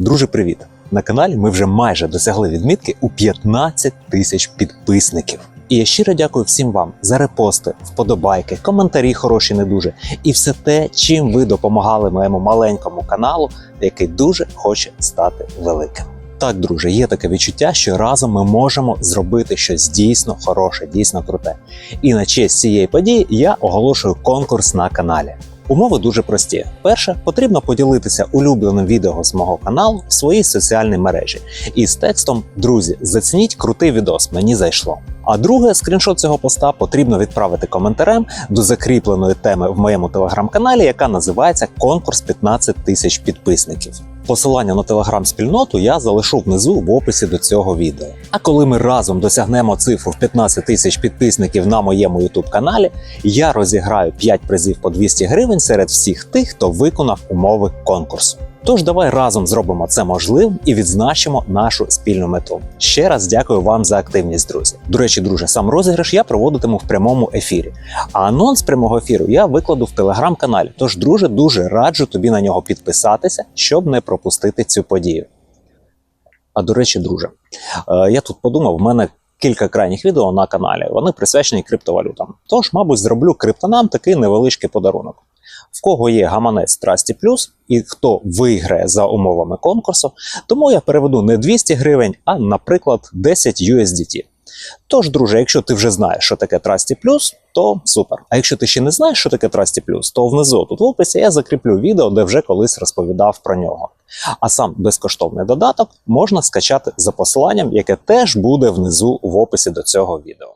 Друже, привіт! На каналі ми вже майже досягли відмітки у 15 тисяч підписників. І я щиро дякую всім вам за репости, вподобайки, коментарі хороші, не дуже, і все те, чим ви допомагали моєму маленькому каналу, який дуже хоче стати великим. Так, друже, є таке відчуття, що разом ми можемо зробити щось дійсно хороше, дійсно круте. І на честь цієї події я оголошую конкурс на каналі. Умови дуже прості. Перше, потрібно поділитися улюбленим відео з мого каналу в своїй соціальній мережі і з текстом Друзі, зацініть крутий відос, мені зайшло. А друге, скріншот цього поста потрібно відправити коментарем до закріпленої теми в моєму телеграм-каналі, яка називається Конкурс 15 тисяч підписників. Посилання на телеграм-спільноту я залишу внизу в описі до цього відео. А коли ми разом досягнемо цифру в 15 тисяч підписників на моєму youtube каналі, я розіграю 5 призів по 200 гривень серед всіх тих, хто виконав умови конкурсу. Тож давай разом зробимо це можливим і відзначимо нашу спільну мету. Ще раз дякую вам за активність, друзі. До речі, друже, сам розіграш я проводитиму в прямому ефірі. А анонс прямого ефіру я викладу в телеграм-каналі. Тож, друже, дуже раджу тобі на нього підписатися, щоб не пропустити цю подію. А до речі, друже, е, я тут подумав, в мене кілька крайніх відео на каналі. Вони присвячені криптовалютам. Тож, мабуть, зроблю криптонам такий невеличкий подарунок. В кого є гаманець Трасті Плюс і хто виграє за умовами конкурсу, тому я переведу не 200 гривень, а, наприклад, 10 USDT. Тож, друже, якщо ти вже знаєш, що таке Трасті Плюс, то супер. А якщо ти ще не знаєш, що таке Трасті Плюс, то внизу тут в описі я закріплю відео, де вже колись розповідав про нього. А сам безкоштовний додаток можна скачати за посиланням, яке теж буде внизу в описі до цього відео.